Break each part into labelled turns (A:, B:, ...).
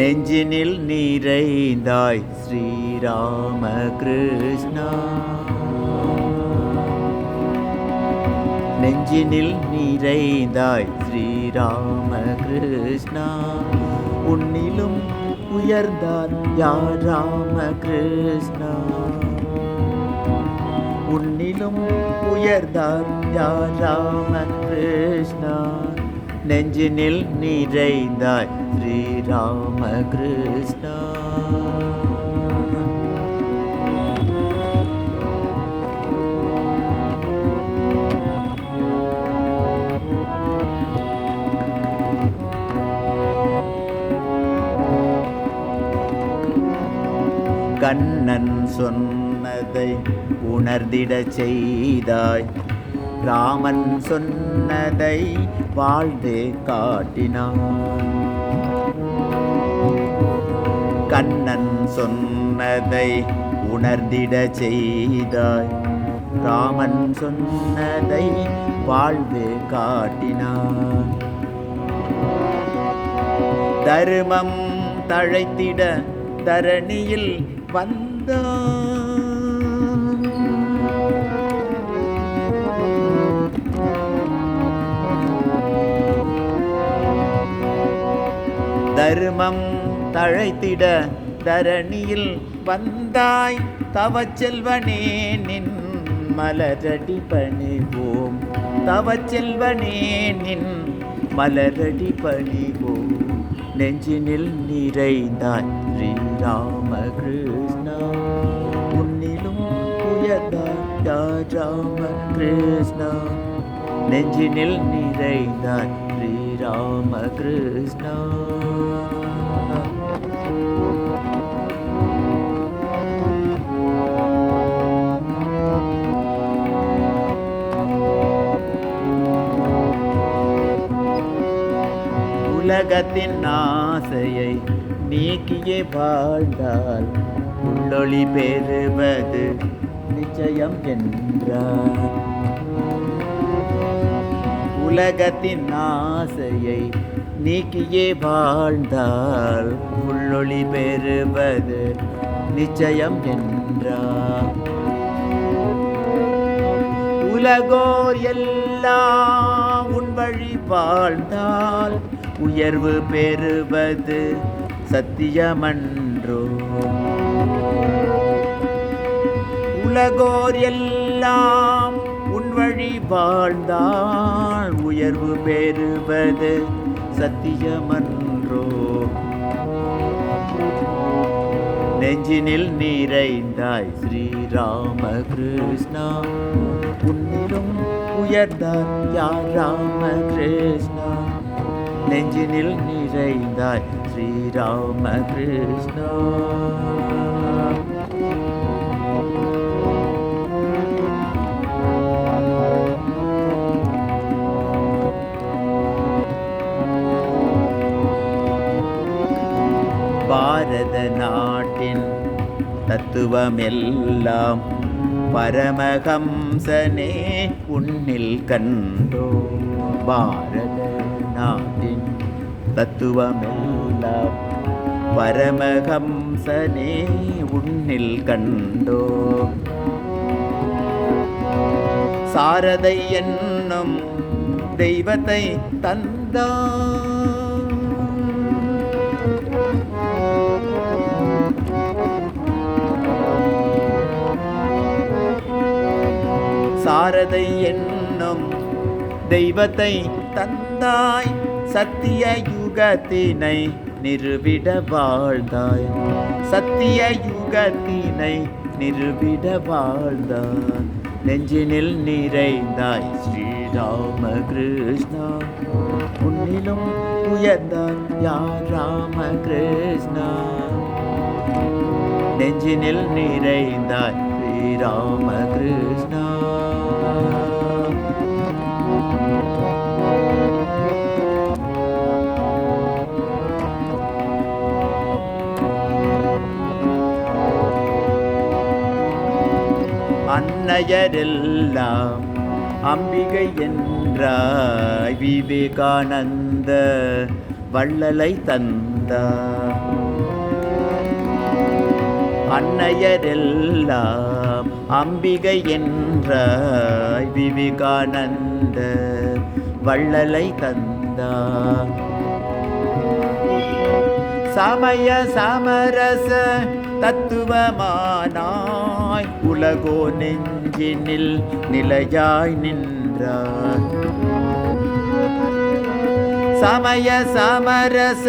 A: நெஞ்சினில் நிறைந்தாய் ஸ்ரீராம கிருஷ்ணா நெஞ்சினில் நிறைந்தாய் ஸ்ரீராம கிருஷ்ணா உன்னிலும் உயர்ந்தார் யார் ராம கிருஷ்ணா உன்னிலும் உயர்ந்தார் யார் ராம கிருஷ்ணா நெஞ்சினில் நிறைந்தாய். ஸ்ரீராம கிருஷ்ணா கண்ணன் சொன்னதை உணர்ந்திட செய்தாய். ராமன் சொன்னதை வாழ்ந்து காட்டினான். கண்ணன் சொன்னதை உணர்ந்திட செய்தாய். ராமன் சொன்னதை வாழ்ந்து காட்டினான். தருமம் தழைத்திட தரணியில் வந்தான். தருமம் தழைத்திட தரணியில் வந்தாய் தவச்செல்வனே நின் மலரடி பணிவோம். தவச்செல்வனே நின் மலரடி பணிவோம். நெஞ்சினில் நிறைந்தாய் ஸ்ரீராம கிருஷ்ணா உன்னிலும் உயர்ந்தாய் ராம கிருஷ்ணா நெஞ்சினில் நிறைந்தாய் ஸ்ரீராம உலகத்தின் ஆசையை நீக்கியே வாழ்ந்தால் உள்ளொளி பெறுவது நிச்சயம் என்றார். உலகத்தின் ஆசையை நீக்கியே வாழ்ந்தால் உள்ளொளி பெறுவது நிச்சயம் என்றார். உலகோர் எல்லாம் உன் வழி வாழ்ந்தால் உயர்வு பெறுவது சத்தியமன்றோ உலகோர் எல்லாம் உன் வழி வாழ்ந்தால் உயர்வு பெறுவது சத்தியமன்றோ நெஞ்சினில் நிறைந்தாய் ஸ்ரீராம கிருஷ்ணா உன்னிலும் உயர்ந்தார் யார் ராம கிருஷ்ணா நெஞ்சினில் நிறைந்தாய் ஸ்ரீராம கிருஷ்ணா பாரத நாட்டின் தத்துவமெல்லாம் பரமஹம்சனே உன்னில் கண்டோ பாரத நாட்டின் தத்துவமெல்லாம் பரமஹம்சனே உன்னில் கண்டோ சாரதை என்னும் தெய்வத்தை தந்தான். சாரதை என்னும் தெய்வத்தை தந்தாய். சத்திய யுகத்தினை நிறுவிட வாழ்ந்தாய். சத்திய யுகத்தினை நிறுவிட வாழ்ந்தாய். நெஞ்சினில் நிறைந்தாய் ஸ்ரீராம கிருஷ்ணா உன்னிலும் உயர்ந்தாய் யார் ராம கிருஷ்ணா நெஞ்சினில் நிறைந்தாய் ஸ்ரீராம கிருஷ்ணா பெயரெல்லாம் அம்பிகை என்றாய் விவேகானந்த வள்ளலை தந்தா தந்தார். அன்னையரெல்லாம் அம்பிகை என்றாய் விவேகானந்த வள்ளலை தந்தார். சமய சமரச தத்துவமானாய். உலகோ நெஞ்சினில் நிலையாய் நின்றாய் சமய சமரச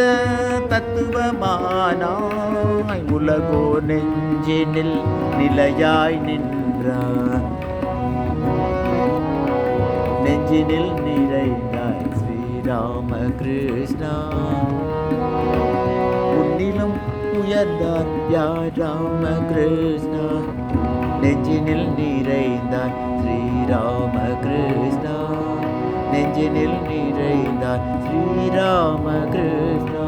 A: தத்துவமானாய். உலகோ நெஞ்சினில் நிலையாய் நின்றாய் நெஞ்சினில் நிறைந்தாய் ஸ்ரீராம கிருஷ்ணா உன்னிலும் உயர்ந்தார் யார் ராம கிருஷ்ணா நெஞ்சினில் நிறைந்தார் ஸ்ரீராம கிருஷ்ணா நெஞ்சினில் நிறைந்தார் ஸ்ரீராம கிருஷ்ணா